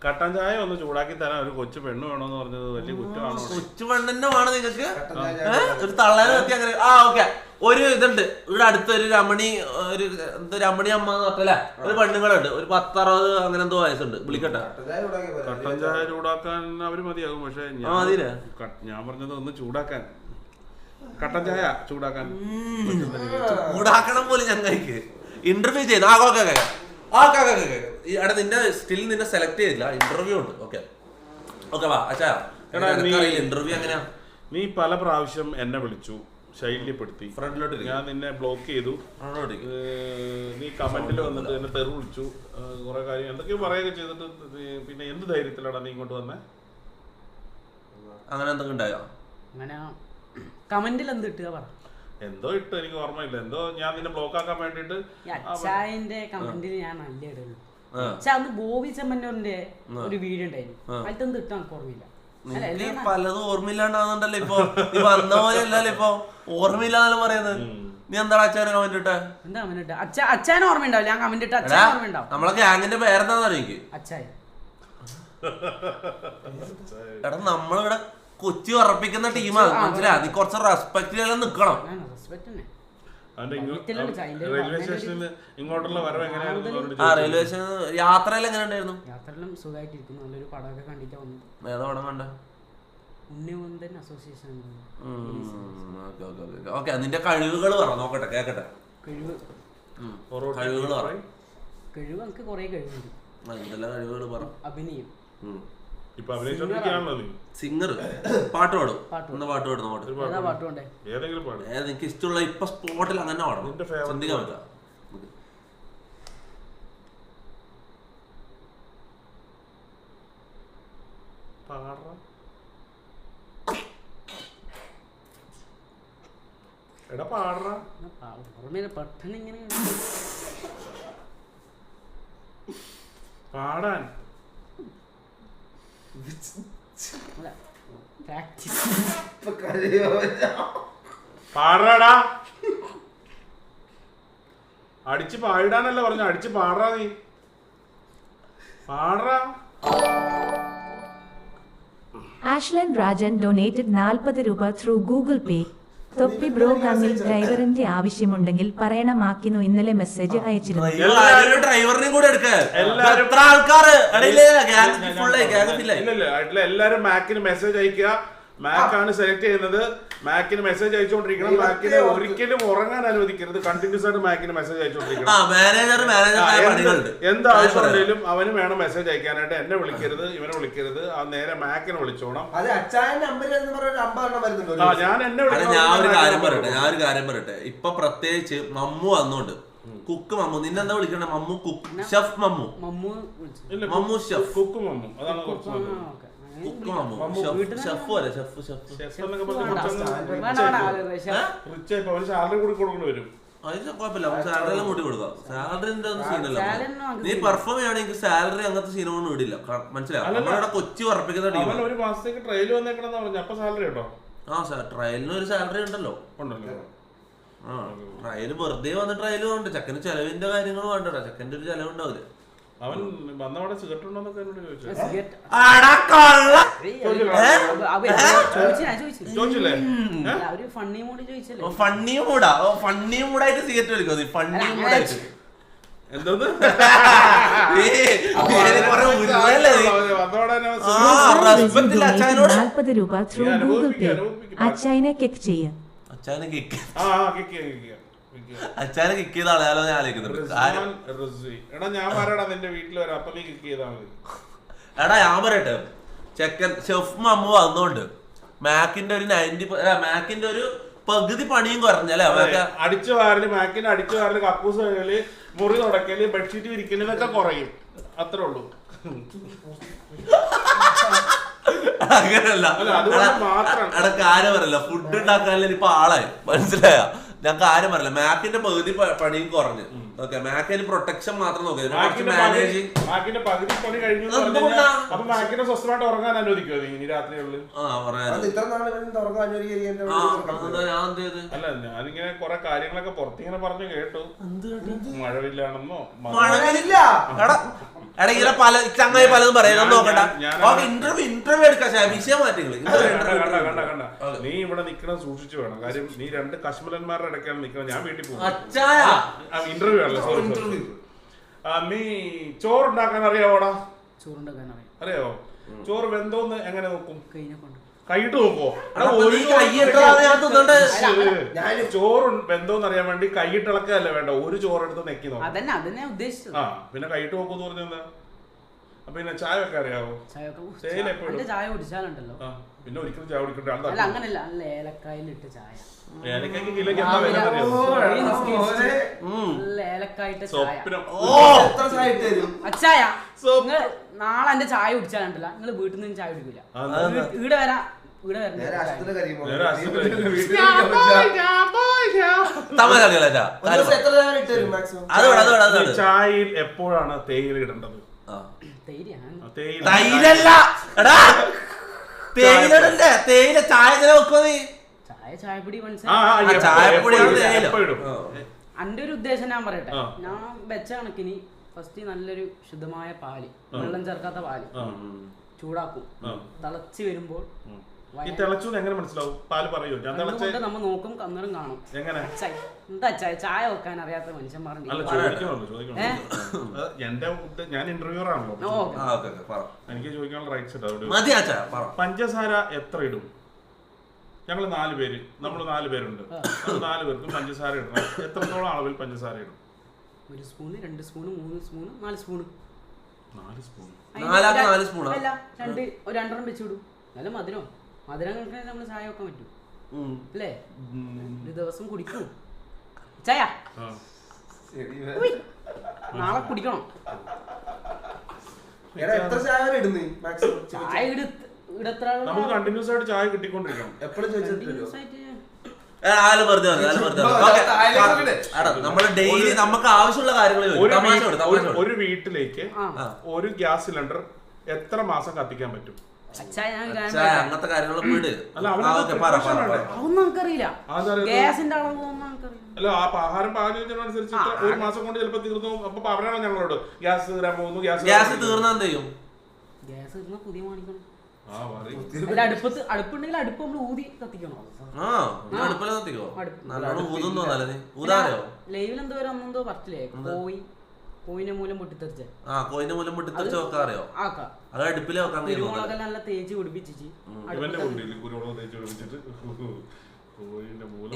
കട്ടൻ ചായ ഒന്ന് ചൂടാക്കി തരാൻ ഒരു കൊച്ചു പെണ്ണ് വേണമെന്ന് പറഞ്ഞത് വലിയ കുറ്റമാണ്? കൊച്ചു പെണ്ണിന്റെ വേണം ഏ? ഒരു തള്ളേനെ പറ്റി അങ്ങനെ. ആ ഓക്കെ. ഒരു ഇതുണ്ട്. ഇവിടെ അടുത്തൊരു രമണി ഒരു എന്തോ രമണി അമ്മ എന്ന് പറഞ്ഞല്ലേ ഒരു പെണ്ണുങ്ങളുണ്ട്. ഒരു പത്തറുപത് അങ്ങനെ എന്തോ വയസ്സുണ്ട്. വിളിക്കട്ടെ. കട്ടൻ ചായ ചൂടാക്കാൻ അവർ മതിയാകും. പക്ഷെ? ഞാൻ പറഞ്ഞത് ഒന്ന് ചൂടാക്കാൻ. കട്ടൻ ചായ ചൂടാക്കാൻ ചൂടാക്കണം പോലും ഞങ്ങൾക്ക്. ഇന്റർവ്യൂ ചെയ്ത്. ആ ഓക്കെ ഓക്കെ. ആ ഓക്കെ ഓക്കെ നിന്നെ സ്റ്റിൽ നിന്നെ സെലക്ട് ചെയ്തില്ല. ഇന്റർവ്യൂ ഉണ്ട്. ഓക്കെ ഓക്കെ വാ അച്ഛാ. എടാ, നീ- ഇന്റർവ്യൂ എങ്ങനെയാ? നീ പല പ്രാവശ്യം എന്നെ വിളിച്ചു. ശൈല്യപ്പെടുത്തി ഫ്രണ്ടിലോട്ട് ഇരിക്ക്. ഞാൻ നിന്നെ ബ്ലോക്ക് ചെയ്തു. അങ്ങോട്ട് ഇരിക്ക്. ഏഹ് നീ കമന്റിൽ വന്നിട്ട് എന്നെ തെറി വിളിച്ചു. ഏഹ് കുറെ കാര്യം എന്തൊക്കെയോ പറയുകയൊക്കെ ചെയ്തിട്ട് നീ- പിന്നെ എന്ത് ധൈര്യത്തിലാണ് നീ ഇങ്ങോട്ട് വന്നേ? അങ്ങനെ എന്തൊക്കെ ഉണ്ടായോ? അങ്ങനെ കമന്റിൽ എന്ത് കിട്ടുക പറ. എന്തോ ഇട്ട് എനിക്ക് ഓർമ്മയില്ല. എന്തോ ഞാൻ നിന്നെ ബ്ലോക്ക് ആക്കാൻ വേണ്ടിട്ട് അച്ചായന്റെ കമന്റിൽ ഞാൻ നല്ല ഇടുള്ളൂ ആ. പക്ഷെ അന്ന് ബോബി ചെമ്മന്നൂരിന്റെ ഒരു വീഡിയോ ഉണ്ടായിരുന്നു. അതിലത്തൊന്നും ഇട്ടാ എനിക്ക് ഓർമ്മയില്ല. പലതും ഓർമ്മയില്ലാണ്ടാവുന്നുണ്ടല്ലോ ഇപ്പൊ. നീ വന്ന പോലെ അല്ലല്ലോ ഇപ്പൊ. ഓർമ്മയില്ലാന്നല്ലോ പറയുന്നത്. നീ എന്താ അച്ഛനെ കമന്റ് ഇട്ടേ? എന്താ കമന്റ് ഇട്ട? അച്ഛ അച്ഛനെ ഓർമ്മയുണ്ടാവില്ല. ഞാൻ കമന്റ് ഇട്ട അച്ഛനെ ഓർമ്മ ഉണ്ടാവും നമ്മളെ ഗ്യാങ്ങിന്റെ പേരെന്താന്ന് എനിക്ക്? അച്ഛായി എടാ നമ്മളിവിടെ കൊച്ചി ഉറപ്പിക്കുന്ന ടീമാണ്. മനസ്സിലായി? നീ കുറച്ച് റെസ്പെക്ട് തന്നെ. നിക്കണം റെയിൽവേ സ്റ്റേഷനിൽ ഇങ്ങോട്ടുള്ള വരവ് എങ്ങനെയായിരുന്നു ആ റെയിൽവേ സ്റ്റേഷൻ യാത്രയിൽ എങ്ങനെ ഉണ്ടായിരുന്നു? യാത്രയെല്ലാം സുഖമായിട്ടിരിക്കുന്നു. നല്ലൊരു പടമൊക്കെ കണ്ടിട്ടാ വന്നത് ഏതാ പടം കണ്ട? അസോസിയേഷൻ ഓക്കെ നിന്റെ കഴിവുകൾ പറ നോക്കട്ടെ കേക്കട്ടെ. കഴിവ്. കഴിവുകൾ പറ. കഴിവ് എനിക്ക് കുറെ കഴിവുണ്ട്. എന്തെല്ലാം കഴിവുകൾ പറ. അഭിനയം. സിംഗർ പാട്ട് പാടും. പാട്ട് ഒന്ന് പാട്ട് പാടും ഏതാ പാട്. നിനക്ക് ഇഷ്ടമുള്ള ഇപ്പൊ സ്പോട്ടിൽ അങ്ങനെ പാടണം. favourite ചിന്തിക്കാൻ പറ്റാ പാടറ എടാ പാടറ പെട്ടെന്ന് ഇങ്ങനെ പാടാൻ. കരയോ? അടിച്ച് പാടാനല്ല പറഞ്ഞു. അടിച്ച് പാടാ നീ. പാടാ. ആഷ്ലൻ രാജൻ ഡൊനേറ്റഡ് നാൽപ്പത് രൂപ ത്രൂ ഗൂഗിൾ പേ തൊപ്പി ബ്രോ ഗാമിൽ ഡ്രൈവറിന്റെ ആവശ്യമുണ്ടെങ്കിൽ പറയണമാക്കിനു ഇന്നലെ മെസ്സേജ് അയച്ചിരുന്നു. എല്ലാവരും ഡ്രൈവറിനെയും കൂടെ എടുക്ക. എത്ര ആയിട്ടില്ല എല്ലാരും മാക്കിന് മെസ്സേജ് അയക്കുക. മാക്ക് ആണ് സെലക്ട് ചെയ്യുന്നത്. മാക്കിന് മെസ്സേജ് അയച്ചുകൊണ്ടിരിക്കണം. മാക്കിന് ഒരിക്കലും ഉറങ്ങാൻ അനുവദിക്കരുത്. കണ്ടിന്യൂസ് ആയിട്ട് മാക്കിന് മെസ്സേജ് ആ അയച്ചുകൊണ്ടിരിക്കണം മാനേജർ ആ, മാനേജർ എന്ത് ആവശ്യമുണ്ടെങ്കിലും അവന് വേണം മെസ്സേജ് അയക്കാനായിട്ട്. എന്നെ വിളിക്കരുത് ഇവനെ വിളിക്കരുത്. ആ നേരെ മാക്കിനെ വിളിച്ചോണം. ഞാൻ എന്നെ ഞാൻ ഒരു കാര്യം പറയട്ടെ ഞാൻ ഒരു കാര്യം പറയട്ടെ. ഇപ്പൊ പ്രത്യേകിച്ച് മമ്മു വന്നോണ്ട്. കുക്ക് മമ്മു. നിന്നെന്താ വിളിക്കണേ? Mammu cook chef Mammu. Mammu chef ഇല്ല, മമ്മു ഷെഫ് കുക്ക് മമ്മു. അതാണ് കുറച്ച് സാലറി കൂടി കൊടുക്കേണ്ടി വരും. അത് കുഴപ്പമില്ല. സാലറി എല്ലാം കൂട്ടി കൊടുക്കാം. സാലറി സീനല്ല നീ പെർഫോം ചെയ്യണമെങ്കിൽ സാലറി അങ്ങനത്തെ സീനൊന്നും ഇടില്ല. മനസ്സിലാവും. കൊച്ചി ഉറപ്പിക്കുന്ന ടീം ഒരു മാസത്തേക്ക് ട്രയൽ വന്നേക്കണെന്ന് പറഞ്ഞു. അപ്പൊ സാലറി ആ സാർ ട്രയലിന് ഒരു സാലറി ഉണ്ടല്ലോ. ഉണ്ടല്ലോ. ആ ട്രയൽ വെറുതെ വന്ന ട്രയൽ ഉണ്ട് ചെക്കന് ചെലവിന്റെ കാര്യങ്ങളും വേണ്ടടാ. ചെക്കന്റെ ഒരു ചെലവുണ്ടാവില്ല. അവൻ വന്നവിടെ സിഗരറ്റ് ഉണ്ടോന്നൊക്കെ എന്നോട് ചോദിച്ചു ഫണ്ണി മൂടാ മൂടായിട്ട് സിഗരറ്റ് വലിക്കും നീ? മൂടായിട്ട് അച്ഛനോട്. നാൽപ്പത് രൂപ ത്രൂ നീ ഗൂഗിൾ പേ അച്ചായനെ കിക്ക് ചെയ്യ. അച്ഛനെ കിക്ക് ആ ആ, കിക്ക് ചെയ്യാം, ചെയ്യാം, കിക്ക് ചെയ്യാം. അച്ഛനെ കിക്ക് ചെയ്ത ആളെയാലോ ഞാൻ ആലോചിക്കുന്നുണ്ട്. എടാ ഞാൻ പറയടാ നിന്റെ വീട്ടിൽ വരാം. അപ്പൊ നീ കിക്ക് ചെയ്താൽ മതി. എടാ ഞാൻ പറയട്ടെ. ചെക്കൻ ഷെഫ് മമ്മു വന്നോണ്ട് മാക്കിന്റെ ഒരു നയന്റി മാക്കിന്റെ ഒരു പകുതി പണിയും കുറഞ്ഞല്ലേ? അടിച്ചു വാരൽ മാക്കിന്റെ അടിച്ചു വാരൽ കക്കൂസ് കഴിഞ്ഞാൽ മുറി തുടക്കൽ ബെഡ്ഷീറ്റ് വിരിക്കൽ ഇതൊക്കെ കുറയും. അത്രേ ഉള്ളൂ. അങ്ങനല്ല. എടാ കാര്യം പറയല്ല. ഫുഡ് ഉണ്ടാക്കാനല്ല ഇപ്പൊ ആളായി. മനസ്സിലായ? ഞാൻ ആരും പറയില്ല മാക്കിന്റെ പകുതി പണിയും കുറഞ്ഞു. ഓക്കെ മാക്കിന് പ്രൊട്ടക്ഷൻ മാത്രം മാനേജിങ് മാക്കിന്റെ പകുതി പണി കഴിഞ്ഞു അപ്പൊ മാക്കിനെ സ്വസ്ഥമായിട്ട് ഉറങ്ങാൻ അനുവദിക്കുമോ ഇനി ആ ഇത്ര നാളെ ഉറങ്ങാൻ അല്ല ഞാനിങ്ങനെ കുറെ കാര്യങ്ങളൊക്കെ പുറത്തിങ്ങനെ പറഞ്ഞു കേട്ടു. മഴവില്ലാണെന്നോ? മഴവില്ല. എടാ ഇങ്ങനെ പല ചങ്ങായി പലതും പറയാം. നോക്കണ്ട. ഇന്റർവ്യൂ ഇന്റർവ്യൂ എടുക്കാം വിഷയം മാറ്റിങ്ങൾ കണ്ട, കണ്ട, കണ്ട, കണ്ട. അതെ. നീ ഇവിടെ നിക്കണം സൂക്ഷിച്ചു വേണം. കാര്യം നീ രണ്ട് കശ്മലന്മാരുടെ ഇടയ്ക്കാണ് നിക്കണം ഞാൻ വീട്ടിൽ പോകും. ഇന്റർവ്യൂ ആണല്ലോ സോറി Interview. നീ ചോറുണ്ടാക്കാൻ അറിയാവോടാ? ചോറുണ്ടാക്കാൻ അറിയാം. അറിയാവോ? ചോറ് വെന്തോന്ന് എങ്ങനെ നോക്കും? കഴിഞ്ഞ കൈയിട്ട് നോക്കുവോ? ഞാൻ ചോറ് എന്തോന്ന് അറിയാൻ വേണ്ടി കൈയിട്ടിളക്കല്ല വേണ്ട. ഒരു ചോറെടുത്ത് നെക്കി നോക്കും ആ പിന്നെ കൈയിട്ട് നോക്കൂന്ന് പറഞ്ഞെന്താ പിന്നെ ചായ ഒക്കെ അറിയാവോ ചായ തേയില എപ്പോഴും ചായ കുടിച്ചാലുണ്ടല്ലോ. ആ. പിന്നെ ഒരിക്കലും ചായ കുടിക്കണ്ട ആൾ അല്ല അങ്ങനല്ല. നല്ല ഏലക്കായിലിട്ട് ചായ. ഏലക്കായ്ക്ക് കിലോയ്ക്ക് എന്താ വില. ഉം. നല്ല ഏലക്കായിട്ട് ചായ. സ്വപ്നം. ഓ. എത്ര തരും? അച്ചായ. നിങ്ങൾ നാളെ എന്റെ ചായ കുടിച്ചാൽ കണ്ടില്ല. നിങ്ങൾ വീട്ടിൽ നിന്ന് ചായ കുടിക്കില്ല ഇവിടെ വരാ. ഇവിടെ നേരെ കരിയുമ്പോ നേരെ എത്ര നേരം ഇട്ട് തരും maximum? അത് വേണം അത് വേണം അത് ഈ വേണം ചായയിൽ എപ്പോഴാണ് തേയില ഇടേണ്ടത്? ആ, തേയില. തൈലല്ല. എടാ. തേയിലടല്ലേ തേയില ചായ ഇങ്ങനെ വെക്കോ നീ? ചായ ചായപ്പൊടി മനസ്സിലായി ചായപ്പൊടിയാണ് തേയില. എന്റെ ഒരു ഉദ്ദേശം ഞാൻ പറയട്ടെ. ഞാൻ വെച്ച കണക്കിന് ഫസ്റ്റ് നല്ലൊരു ശുദ്ധമായ പാൽ വെള്ളം ചേർക്കാത്ത പാൽ ചൂടാക്കും. തിളച്ചു വരുമ്പോൾ. ഈ തിളച്ചു എങ്ങനെ മനസ്സിലാവും? പാൽ പറയൂ? ഞാൻ തിളച്ച് നമ്മൾ നോക്കും കന്നറും കാണും. എങ്ങനെ? എന്താ ചായ ചായ വെക്കാൻ അറിയാത്ത മനുഷ്യന്മാരുണ്ട് അല്ല ഈ ചോദിക്കണമല്ലോ ചോദിക്കണം എന്റെ ഉദ്ദ- ഞാൻ ഇന്റർവ്യൂർ ആണല്ലോ. ഓ, ആ ഓക്കെ ഓക്കെ പറ. എനിക്ക് ചോദിക്കാനുള്ള റൈറ്റ്സ് ഉണ്ട്. മതി ആച്ചാ പറ. പഞ്ചസാര എത്ര ഇടും? ഞങ്ങൾ നാല് പേര് നമ്മൾ നാല് പേരുണ്ട്. നമ്മൾ നാല് പേർക്കും പഞ്ചസാര ഇടണം. എത്രത്തോളം അളവിൽ പഞ്ചസാര ഇടും? ഒരു സ്പൂണ് രണ്ട് സ്പൂണ് മൂന്ന് സ്പൂണ് നാല് സ്പൂണ്. നാല് സ്പൂൺ നാലാൾക്ക് നാല് സ്പൂണോ? അല്ല രണ്ട് ഒരു രണ്ടെണ്ണം വെച്ചു വിടും. നല്ല മധുരം മധുരം നമ്മൾ ചായ വെക്കാൻ പറ്റും. അല്ലേ? ഒരു ദിവസം കുടിക്കും. ചായ. നാളെ കുടിക്കണം. എടാ, എത്ര ചായ നമുക്ക് കണ്ടിന്യൂസ് ആയിട്ട് ചായ കിട്ടിക്കൊണ്ടിരിക്കണം. എപ്പോഴും ആൽ ആൽ നമ്മൾ ഡെയിലി നമുക്ക് ആവശ്യമുള്ള കാര്യങ്ങൾ ഒരു വീട്ടിലേക്ക്. ഒരു ഗ്യാസ് സിലിണ്ടർ എത്ര മാസം കത്തിക്കാൻ പറ്റും? അങ്ങനത്തെ വിട്? അതൊന്നും നമുക്കറിയില്ല. അതറിയാം. ഗ്യാസിന്റെ അളവൊന്നും നമുക്കറിയില്ല. അല്ല ആ ആഹാരം പാകം ചെയ്യുന്നതിനനുസരിച്ച് ഒരു മാസം കൊണ്ട് ചിലപ്പോ തീർന്നു അപ്പൊ പറയണം ഞങ്ങളോട് ഗ്യാസ് തീരാൻ പോകുന്നു ഗ്യാസ് ഗ്യാസ് തീർന്നാ എന്ത് ചെയ്യും ഗ്യാസ് പുതിയ അടുപ്പത്ത് അടുപ്പുണ്ടെങ്കിൽ അടുപ്പ് നമ്മൾ ഊതി കത്തിക്കണോ. നല്ലോണം ഊതുന്നോ ഊതാറിയോ? ലൈവിൽ എന്തോ അന്നെന്തോ പറഞ്ഞില്ലേ കോഴി. കോഴിന്റെ മൂലം പൊട്ടിത്തെറിച്ച. ആ കോയിന്റെ മൂലം പൊട്ടിത്തെറിച്ച വെക്കാറിയോ? ആക്കാം. അത് അടുപ്പിലെ വെക്കാൻ കുരുമുളക് നല്ല തേച്ച് പിടിപ്പിച്ചിട്ട്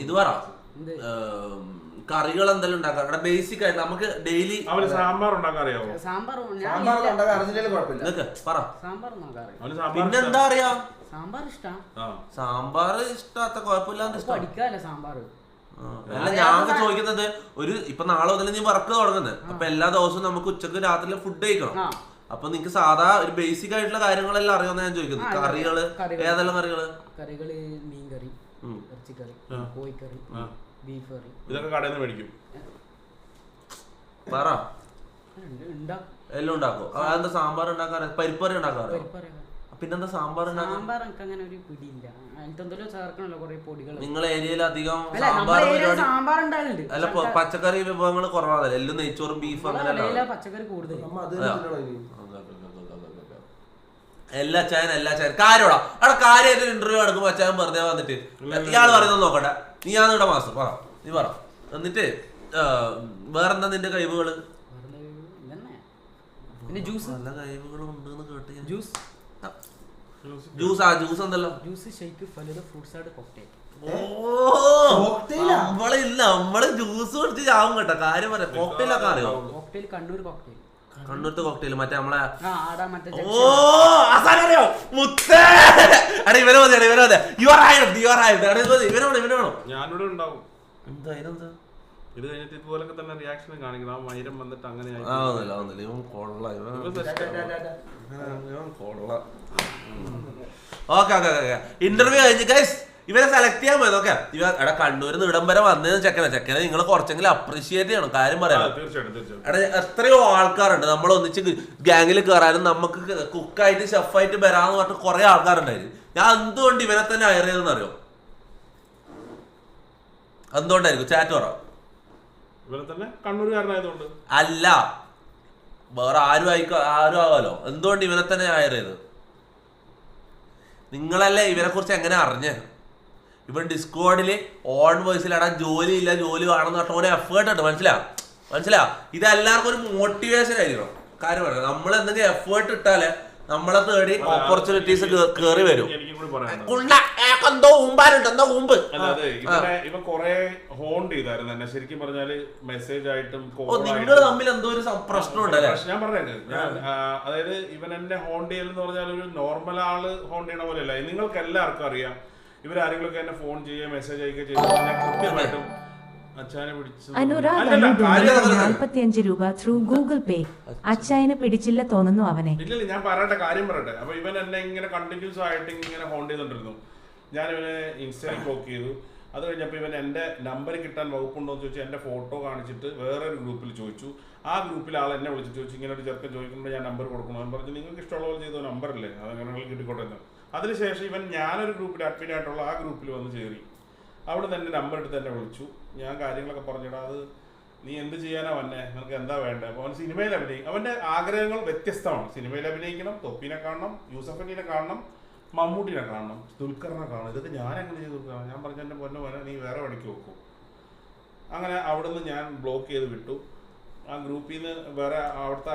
ഇത് പറ. കറികൾ എന്തെല്ലാം ഉണ്ടാക്കാം. അവിടെ ബേസിക് ആയിട്ട് നമുക്ക് ഡെയിലി അവന് സാമ്പാർ ഉണ്ടാക്കാൻ അറിയാമോ സാമ്പാർ. പറ. സാമ്പാർ നോക്കാറ് അവന് സാമ്പാർ പിന്നെന്താ അറിയാ? സാമ്പാർ ഇഷ്ടാ. ആ. സാമ്പാർ ഇഷ്ടാത്ത കുഴപ്പമില്ലാന്ന് ഇഷ്ടം. പഠിക്കാല്ലേ സാമ്പാർ? അല്ല ഞാൻ ചോദിക്കുന്നത് ഒരു ഇപ്പൊ നാളെ മുതൽ നീ വർക്ക് തുടങ്ങുന്നത്. അപ്പൊ എല്ലാ ദിവസവും നമുക്ക് ഉച്ചയ്ക്ക് രാത്രി ഫുഡ് കഴിക്കണം. അപ്പൊ നിനക്ക് സാധാ ഒരു ബേസിക് ആയിട്ടുള്ള കാര്യങ്ങളെല്ലാം അറിയാമെന്ന് ഞാൻ ചോദിക്കുന്നു കറികൾ. ഏതെല്ലാം കറികൾ? കറികൾ മീൻകറി. ഇറച്ചിക്കറി. കോഴിക്കറി. ബീഫ് കറി. ഇതൊക്കെ കടയിൽ നിന്ന് മേടിക്കും. പറ. എല്ലാം ഉണ്ടാക്കും? അതെന്താ സാമ്പാർ ഉണ്ടാക്കാറ്? പരിപ്പറി ഉണ്ടാക്കാറ്. പിന്നെന്താ സാമ്പാർ ഉണ്ടാക്കാൻ? സാമ്പാർ അങ്ങനെ ഒരു പിടിയില്ല. നിങ്ങളെ ഏരിയയിൽ അധികം സാമ്പാർ നമ്മുടെ പരിപാടി സാമ്പാർ ഉണ്ടാകലുണ്ട് അല്ല പച്ചക്കറി വിഭവങ്ങൾ കുറവാണല്ലോ. എല്ലാം നെയ്ച്ചോറും ബീഫ് ഇടയില പച്ചക്കറി കൂടുതൽ? എല്ലാ ചായൻ എല്ലാ ചായൻ കാര്യോടാ? അവിടെ കാര്യമായിട്ട് ഇന്റർവ്യൂ എടുക്കുമ്പോ അച്ചായൻ വെറുതെ വന്നിട്ട് ഇയാൾ പറയുന്നത് നോക്കട്ടെ. നീ ആണ് ഇവിടെ മാസം പറ. നീ പറ. എന്നിട്ട് വേറെന്താ നിന്റെ കഴിവുകൾ? ജ്യൂസ്? നല്ല കഴിവുകളും ഉണ്ടെന്ന് കേട്ട് ജ്യൂസ്? ജ്യൂസ് ആ ജ്യൂസ് എന്തല്ലോ ജ്യൂസ് ഷേക്ക് ഫലത ഫ്രൂട്ട്സ് ആയിട്ട് കോക്ടെയിൽ ഓ ഇല്ല നമ്മൾ ജ്യൂസ് കുടിച്ച് ചാവും കേട്ടോ. കാര്യം പറയാം കോക്ടെയിലൊക്കെ അറിയോ? കോക്ടെയിൽ കണ്ണൂർ കോക്ടെയിൽ കണ്ണൂർത്തെ കോക്ടെയിൽ മറ്റേ നമ്മളെ ഓ അവസാനം അറിയോ? മുത്തേ! എടാ ഇവനെ മതി ഇവനെ മതി. You are hired you are hired ഇവനെ വേണം ഇവനെ വേണം. ഞാനിവിടെ ഉണ്ടാവും. എന്താ ഇതിനെന്താ ഇത് കഴിഞ്ഞിട്ട് ഇതുപോലൊക്കെ തന്നെ റിയാക്ഷൻ കാണിക്കണം ആ മൈരം വന്നിട്ട് അങ്ങനെ. ആവുന്നില്ല ഒന്നുമില്ല ഇവൻ കൊള്ള ഇവൻ ഇവൻ കൊള്ള. ഓക്കെ ഓക്കെ ഓക്കെ ഇന്റർവ്യൂ കഴിഞ്ഞ് ഗൈസ് ഇവരെ സെലക്ട് ചെയ്യാൻ പോയത് ഓക്കെ. ഇവ എടാ കണ്ണൂരിൽ നിന്ന് ഇടം വരെ വന്നതെന്ന് ചെക്കനെ. ചെക്കനെ നിങ്ങൾ കുറച്ചെങ്കിലും അപ്രീഷിയേറ്റ് ചെയ്യണം. കാര്യം പറയാം. എടാ എത്രയോ ആൾക്കാരുണ്ട്. നമ്മൾ ഒന്നിച്ച് ഗാങ്ങിൽ കയറാനും നമുക്ക് കുക്കായിട്ട് ഷെഫായിട്ട് വരാന്ന് പറഞ്ഞിട്ട് കുറെ ആൾക്കാരുണ്ടായിരുന്നു ഞാൻ എന്തുകൊണ്ട് ഇവനെ തന്നെ അറിയോ? എന്തുകൊണ്ടായിരിക്കും? ചാറ്റ് പറ. ഇവരെ തന്നെ അല്ല. വേറെ ആരും ആയിക്കോ ആരും ആവാലോ എന്തുകൊണ്ട് ഇവനെ തന്നെ ആയത് നിങ്ങളല്ലേ ഇവനെ കുറിച്ച് എങ്ങനെ അറിഞ്ഞേ? ഇവൻ ഡിസ്കോഡിൽ ഓൺ വോയിസിൽ എടാ ജോലി ഇല്ല ജോലി വേണമെന്ന് പറഞ്ഞ ഓരോ എഫേർട്ട് ഉണ്ട് മനസ്സിലാ? മനസ്സിലാ? ഇത് എല്ലാവർക്കും ഒരു മോട്ടിവേഷൻ ആയിരിക്കണം. കാര്യം നമ്മൾ എന്തെങ്കിലും എഫേർട്ട് ഇട്ടാലേ നമ്മളെ തേടി ഓപ്പർച്യൂണിറ്റീസ് കേറി വരും. എന്തോ ഊമ്പാനുണ്ട് എന്തോ ഊമ്പ് ഇവൻ കൊറേ ഹോണ്ട് ചെയ്തായിരുന്നു. എന്നെ ശരിക്കും പറഞ്ഞാൽ മെസ്സേജ് ആയിട്ടും നിങ്ങൾ. തമ്മിൽ എന്തോ ഒരു പ്രശ്നം ഉണ്ടല്ലേ ഞാൻ പറഞ്ഞത് ഞാൻ അതായത് ഇവൻ എന്നെ ഹോണ്ട് ചെയ്യൽ എന്ന് പറഞ്ഞാൽ ഒരു നോർമൽ ആൾ ഹോണ്ട് ചെയ്യണ പോലെയല്ല. നിങ്ങൾക്ക് എല്ലാവർക്കും അറിയാം ഇവരാരെങ്കിലും ഒക്കെ എന്നെ ഫോൺ ചെയ്യുക മെസ്സേജ് അയക്കുക ചെയ്യുക കൃത്യമായിട്ടും അനുരാഗ് നാൽപ്പത്തിയഞ്ച് രൂപ ത്രൂ ഗൂഗിൾ പേ അച്ചായന് പിടിച്ചില്ല തോന്നുന്നു അവനെ. ഇല്ല ഞാൻ പറയട്ടെ കാര്യം പറയട്ടെ. അപ്പൊ ഇവൻ എന്നെ ഇങ്ങനെ കണ്ടിന്യൂസ് ആയിട്ട് ഇങ്ങനെ ഹോണ്ട് ചെയ്തോണ്ടിരുന്നു. ഞാൻ ഇവനെ ഇൻസ്റ്റയിൽ ബ്ലോക്ക് ചെയ്തു. അത് കഴിഞ്ഞപ്പോൾ ഇവൻ എന്റെ നമ്പർ കിട്ടാൻ വകുപ്പുണ്ടോ എന്ന് ചോദിച്ചു എന്റെ ഫോട്ടോ കാണിച്ചിട്ട് വേറൊരു ഗ്രൂപ്പിൽ ചോദിച്ചു. ആ ഗ്രൂപ്പിൽ ആൾ എന്നെ വിളിച്ച് ചോദിച്ചു. ഇങ്ങനെ ഒരു ചെറുക്കൻ ചോദിക്കുമ്പോൾ ഞാൻ നമ്പർ കൊടുക്കണം എന്ന് പറഞ്ഞു നിങ്ങൾക്ക് ഇഷ്ടമുള്ള പോലെ ചെയ്തോ നമ്പറില്ലേ അത് അങ്ങനെ കിട്ടിക്കോട്ടെ എന്ന്. അതിനുശേഷം ഇവൻ ഞാനൊരു ഗ്രൂപ്പിൽ അഡ്മിൻ ആയിട്ടുള്ള ആ ഗ്രൂപ്പിൽ വന്ന് ചേറി. അവിടെ നിന്ന് എന്റെ നമ്പർ എടുത്ത് എന്നെ വിളിച്ചു. ഞാൻ കാര്യങ്ങളൊക്കെ പറഞ്ഞിടാ അത് നീ എന്ത് ചെയ്യാനാ വന്നെ? നിനക്ക് എന്താ വേണ്ടത് അപ്പോൾ അവൻ സിനിമയിൽ അഭിനയിക്കും. അവന്റെ ആഗ്രഹങ്ങൾ വ്യത്യസ്തമാണ്. സിനിമയിൽ അഭിനയിക്കണം തൊപ്പിനെ കാണണം യൂസഫലിനെ കാണണം മമ്മൂട്ടിനെ കാണണം ദുൽഖറിനെ കാണണം. ഇതൊക്കെ ഞാൻ എങ്ങനെ ചെയ്ത് കൊടുക്കണം ഞാൻ പറഞ്ഞ എന്റെ പൊന്നെ പോലെ നീ വേറെ വഴിക്ക് വെക്കും അങ്ങനെ അവിടുന്ന് ഞാൻ ബ്ലോക്ക് ചെയ്ത് വിട്ടു. ആ ഗ്രൂപ്പിൽ നിന്ന് വേറെ അവിടുത്തെ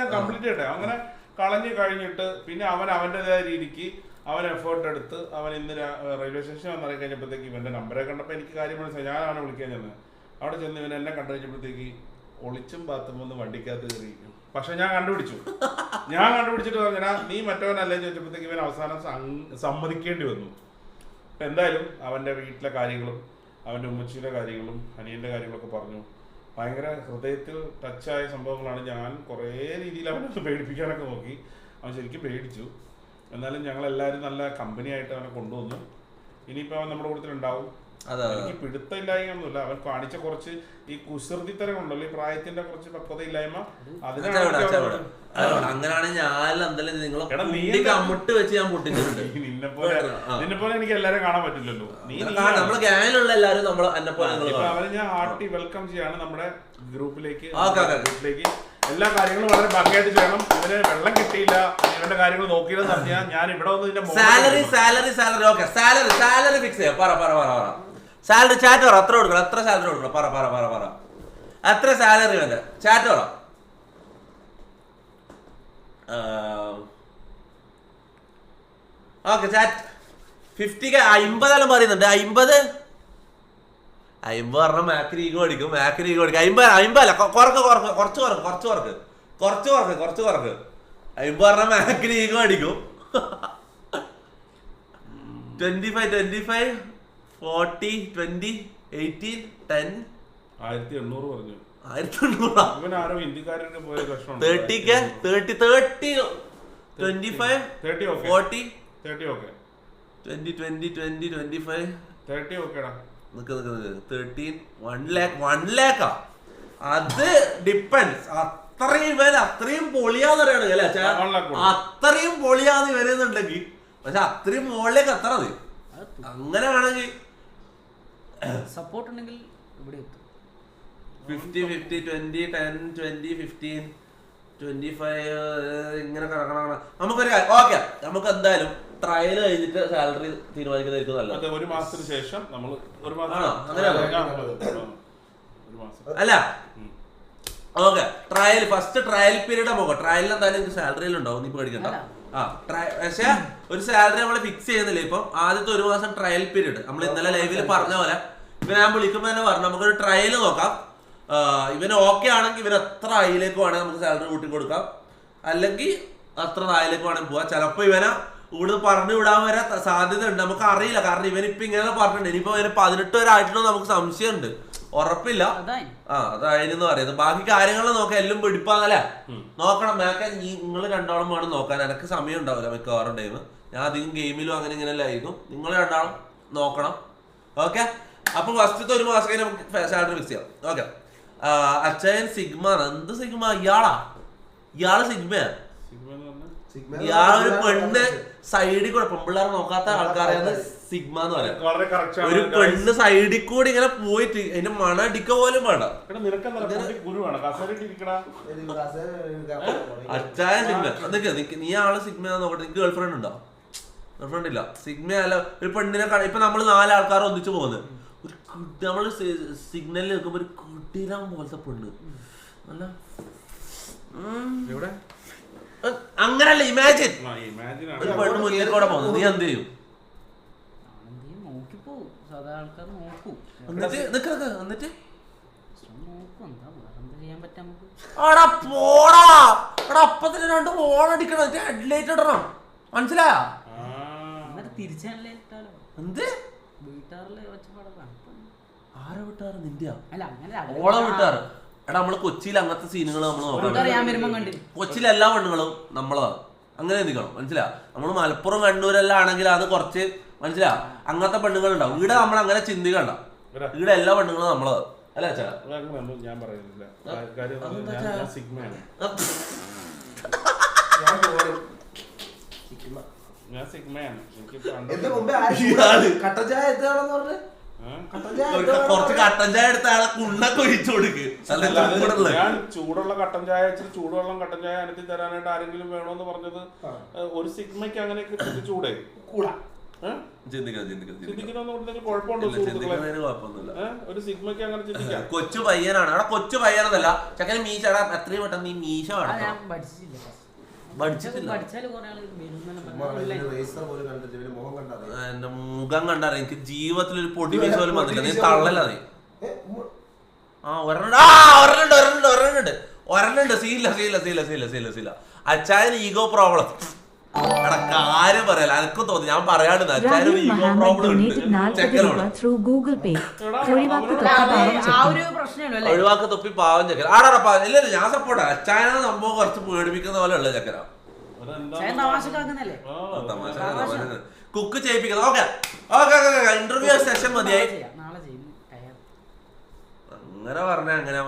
ഞാൻ കംപ്ലീറ്റ് ചെയ്യട്ടെ. അങ്ങനെ കളഞ്ഞു കഴിഞ്ഞിട്ട് പിന്നെ അവൻ അവന്റെതായ രീതിക്ക് അവൻ എഫേർട്ട് എടുത്ത് അവൻ ഇന്ന് റെയിൽവേ സ്റ്റേഷൻ വന്നിറങ്ങി കഴിഞ്ഞപ്പോഴത്തേക്ക് ഇവന്റെ നമ്പറെ കണ്ടപ്പോൾ എനിക്ക് കാര്യം മനസ്സിലായി. ഞാനാണ് വിളിക്കാൻ ചെന്നത്. അവിടെ ചെന്ന് ഇവൻ എന്നെ കണ്ടു കഴിഞ്ഞപ്പോഴത്തേക്ക് ഒളിച്ചും ബാത്റൂമിൽ നിന്ന് വണ്ടിക്കകത്ത് കയറിയിരിക്കും പക്ഷെ ഞാൻ കണ്ടുപിടിച്ചു. ഞാൻ കണ്ടുപിടിച്ചിട്ട് പറഞ്ഞാ നീ മറ്റവനല്ലേ? ചോദിച്ചപ്പോഴത്തേക്ക് ഇവൻ അവസാനം സമ്മതിക്കേണ്ടി വന്നു. അപ്പൊ എന്തായാലും അവന്റെ വീട്ടിലെ കാര്യങ്ങളും അവന്റെ ഉമ്മച്ചിയുടെ കാര്യങ്ങളും അനിയന്റെ കാര്യങ്ങളൊക്കെ പറഞ്ഞു. ഭയങ്കര ഹൃദയത്തിൽ ടച്ചായ സംഭവങ്ങളാണ് ഞാൻ കുറേ രീതിയിൽ അവനെ പേടിപ്പിക്കാനൊക്കെ നോക്കി. അവൻ ശരിക്കും പേടിച്ചു. എന്നാലും ഞങ്ങൾ എല്ലാവരും നല്ല കമ്പനി ആയിട്ട് അവനെ കൊണ്ടുവന്നു. ഇനിയിപ്പോൾ അവൻ നമ്മുടെ കൂട്ടത്തിലുണ്ടാവും. എനിക്ക് പിടുത്തമില്ലായ്മയൊന്നുമില്ല. അവൻ കാണിച്ച കുറച്ച് ഈ കുസൃതിത്തരം ഉണ്ടല്ലോ ഈ പ്രായത്തിന്റെ കുറച്ച് പക്വതയില്ലായ്മ ഇല്ലായ്മ അങ്ങനെയാണെങ്കിൽ ഞാൻ നിങ്ങളെ വെച്ച് ഞാൻ പൊട്ടിച്ചിട്ടുണ്ട്. നിന്നെ പോലെ ആ. നിന്നെ പോലെ എനിക്ക് എല്ലാരും കാണാൻ പറ്റില്ലല്ലോ. നീ. നമ്മളെ ഗ്യാങ്ങിലുള്ള നമ്മൾ അവരെ ഞാൻ ഹാർട്ടി വെൽക്കം ചെയ്യാണ് നമ്മുടെ ഗ്രൂപ്പിലേക്ക്. ഗ്രൂപ്പിലേക്ക് എല്ലാ കാര്യങ്ങളും വളരെ ഭംഗിയായിട്ട് ചെയ്യണം. ഇവന് വെള്ളം കിട്ടിയില്ല. ഇവന്റെ കാര്യങ്ങൾ നോക്കിയില്ലെന്ന് പറഞ്ഞാൽ ഞാൻ ഇവിടെ വന്ന് salary salary salary. Okay salary salary fix ചെയ്യാം. പറ പറ പറ പറ. സാലറി ചാറ്റ് പറ. അത്ര കൊടുക്കണം അത്ര സാലറി കൊടുക്കണം. പറ പറ പറ പറ. അത്ര സാലറി വേണ്ട. ചാറ്റ് പറ. ഓക്കെ ചാറ്റ് ഫിഫ്റ്റിക്ക് അമ്പതെല്ലാം പറയുന്നുണ്ട്. അമ്പത് അമ്പത് പറഞ്ഞ മാക്കിന് ഈഗോ അടിക്കും മാക്കിന് ഈഗോ അടിക്കും അയിമ്പ അയിമ്പല്ല കുറക്ക് കുറക്ക് കുറച്ച് കുറക്ക് കുറച്ച് കുറക്ക്. കുറച്ച് കുറക്ക് കുറച്ച് കുറക്ക്. അയിമ്പ പറഞ്ഞ മാക്കിന് ഈഗോ അടിക്കും twenty five twenty five forty twenty eighteen ten ആയിരത്തി എണ്ണൂറ് പറഞ്ഞു ആയിരത്തി എണ്ണൂറ് thirty K thirty thirty twenty five thirty forty thirty okay twenty twenty twenty twenty five thirty ഓക്കേടാ നിക്ക് നിക്ക് നിക്ക്. തേർട്ടീൻ വൺ ലാക്ക് വൺ ലാക്കാ അത് ഡിപ്പെൻസ് അത്രയും ഇവൻ അത്രയും പൊളിയാന്ന് അല്ലേ കൊടുക്കും. അത്രയും പൊളിയാന്ന് വരുന്നുണ്ടെങ്കിൽ പക്ഷെ അത്രയും മുകളിലേക്ക് അത്ര മതി അങ്ങനെ വേണമെങ്കിൽ. സപ്പോർട്ട് ഉണ്ടെങ്കിൽ ഇവിടെ എത്തും. Fifty fifty twenty ten twenty fifteen twenty five ഇങ്ങനെ കണക്കണം. നമുക്കൊരു ഓക്കെ നമുക്ക് എന്തായാലും ട്രയൽ കഴിഞ്ഞിട്ട് സാലറി തീരുമാനിക്കുന്നതായിരിക്കും നല്ലത്. ഒരു മാസത്തിന് ശേഷം നമ്മൾ ഒരു മാസം അല്ല. Okay trial first trial period നമുക്ക് ട്രയലിൽ എന്തായാലും നിങ്ങൾക്ക് സാലറിയിൽ ഉണ്ടാവും നീ പേടിക്കണ്ട ആ ട്രയൽ പക്ഷേ ഒരു സാലറി നമ്മൾ ഫിക്സ് ചെയ്യുന്നില്ല. ഇപ്പം ആദ്യത്തെ ഒരു മാസം ട്രയൽ പീരീഡ് നമ്മൾ ഇന്നലെ ലൈവിൽ പറഞ്ഞ പോലെ ഇവനെ ഞാൻ വിളിക്കുമ്പോൾ തന്നെ പറഞ്ഞു നമുക്കൊരു ട്രയൽ നോക്കാം. ഇവൻ ഇവന് ഓക്കെ ആണെങ്കിൽ ഇവൻ എത്ര ആയിലേക്ക് വേണമെങ്കിൽ നമുക്ക് സാലറി കൂട്ടി കൊടുക്കാം അല്ലെങ്കിൽ അത്ര താഴേക്ക് വേണമെങ്കിൽ പോവാം. ചിലപ്പോൾ ഇവനെ ഇവിടുന്ന് പറഞ്ഞു വിടാൻ വരെ സാധ്യത ഉണ്ട് നമുക്ക് അറിയില്ല. കാരണം ഇവൻ ഇപ്പൊ ഇങ്ങനെ പറഞ്ഞിട്ടുണ്ട്. ഇനിയിപ്പോ ഇവന് പതിനെട്ട് വരെ ആയിട്ടുണ്ടോ നമുക്ക് സംശയമുണ്ട്. ഉറപ്പില്ല. ആ അതായിരുന്നു പറയുന്നത്. ബാക്കി കാര്യങ്ങൾ നോക്കാം. എല്ലാം പിടിപ്പാന്നല്ലേ നോക്കണം. മേക്കാൻ നിങ്ങൾ രണ്ടാളും വേണം നോക്കാൻ. എനിക്ക് സമയം ഉണ്ടാവില്ല മിക്കവാറും ടൈം. ഞാൻ അധികം ഗെയിമിലും അങ്ങനെ ഇങ്ങനെ ആയിരുന്നു നിങ്ങൾ രണ്ടാളും നോക്കണം. ഓക്കെ? അപ്പൊ ഫസ്റ്റത്തെ ഒരു മാസം കഴിഞ്ഞ് നമുക്ക് സാലറി ഫിക്സ് ചെയ്യാം. ഓക്കെ? അച്ഛൻ സിഗ്മ എന്ത് സിഗ്മ? ഇയാളാ? ഇയാൾ സിഗ്മയാ? പറഞ്ഞാൽ ഇയാളൊരു പെണ്ണ് സൈഡിൽ കൂടെ പെമ്പിള്ളാർ നോക്കാത്ത ആൾക്കാരെയാണ് സിഗ്മ എന്ന് പറയാം. ഒരു പെണ്ണ് സൈഡിൽ കൂടി ഇങ്ങനെ പോയിട്ട് അതിന്റെ മണ അടിക്ക പോലും വേണ്ട. അച്ചായ സിഗ്മ. നിക്ക് നീ ആൾ സിഗ്മ നോക്കട്ടെ. നിനക്ക് ഗേൾഫ്രണ്ട് ഉണ്ടോ? ഗേൾഫ്രണ്ട് ഇല്ല. സിഗ്മ അല്ല ഒരു പെണ്ണിനെ കാണാൻ ഇപ്പൊ നമ്മൾ നാലാൾക്കാർ ഒന്നിച്ചു പോകുന്നത്. ഒരു കുട്ടി- നമ്മൾ സിഗ്നലിൽ നിൽക്കുമ്പോ ഒരു കുട്ടിരാൻ പോലത്തെ പെണ്ണ്. നല്ല. എവിടെ? അങ്ങനല്ല ഇമാജിൻ ഒരു ആണ്. പെണ്ണ് മുന്നിൽ കൂടെ പോകുന്നു. നീ എന്ത് ചെയ്യും? എന്നിട്ട് നിക്ക് എന്നിട്ട്? ആടാ പോടാ. എടാ അപ്പത്തിന് രണ്ട് ഹെഡ്ലൈറ്റ് ഇടണം. മനസ്സിലായ? എന്ത്? ആരെ ഓളെ വിട്ടാറ്. എടാ നമ്മൾ കൊച്ചിയിൽ അങ്ങനത്തെ സീനുകൾ നമ്മൾ കണ്ടിന് കൊച്ചിയിലെ എല്ലാ പെണ്ണുങ്ങളും നമ്മളാണ് അങ്ങനെ എന്തിക്കണം മനസ്സിലാ? നമ്മൾ മലപ്പുറം കണ്ണൂരെല്ലാം ആണെങ്കിൽ അത് കുറച്ച് മനസ്സിലാ? അങ്ങനത്തെ പെണ്ണുങ്ങൾ ഉണ്ടാവും ഇവിടെ നമ്മൾ അങ്ങനെ ചിന്തിക്കണ്ട. ഇവിടെ എല്ലാ പെണ്ണുങ്ങളും നമ്മളത്. അല്ല ഞാൻ പറയുന്നില്ല. ഞാൻ സിഗ്മയാണ്. എനിക്ക് കുറച്ച് കട്ടൻ ചായ എടുത്ത ആളെ കുണ്ണൊക്കെ ഒഴിച്ചു കൊടുക്ക്. ഞാൻ ചൂടുള്ള കട്ടൻ ചായ ഇച്ചിരി ചൂടുവെള്ളം കട്ടൻ ചായ അനത്തി തരാനായിട്ട് ആരെങ്കിലും വേണോന്ന് പറഞ്ഞത് ഒരു സിഗ്മയ്ക്ക് അങ്ങനെ ചൂടേ? കൂടാ. കൊച്ചു പയ്യനാണ്. അവിടെ കൊച്ചു പയ്യനല്ല ചക്കന് മീശ എത്രയും പെട്ടെന്ന് ഈ മീശ വേണം മുഖം കണ്ടറിയാം എന്റെ മുഖം കണ്ടാറ് എനിക്ക് ജീവിതത്തിൽ ഒരു പൊടി മീശ പോലും വന്നില്ല നീ തള്ളലേ നീ. ആ ഒരെണ്ണം ആ ഒരെണ്ണുണ്ട് ഒരെണ്ണുണ്ട് ഒരെണ്ണുണ്ട്. ഒരെണ്ണുണ്ട്. സീല സീല സീല സീല സീല സീല. അച്ചായന് ഈഗോ പ്രോബ്ലം കാര്യം പറയല എനക്കും തോന്നി. ഞാൻ പറയാണ്ട് ഈഗോ പ്രോബ്ലം ഉണ്ട്. ഒഴിവാക്ക് തൊപ്പി പാവം ചെക്കൻ. ആടാ ഇല്ല ഇല്ല ഞാൻ സപ്പോർട്ടാ അച്ചായന സംഭവം കുറച്ച് പേടിപ്പിക്കുന്ന പോലെ ഉള്ള ചെക്കനാ. Cook ചെയ്യിപ്പിക്കുന്നത് okay okay okay interview session മതിയായി. നാളെ ചെയ്യും. ടയർ. അങ്ങനെ പറഞ്ഞ അങ്ങനെ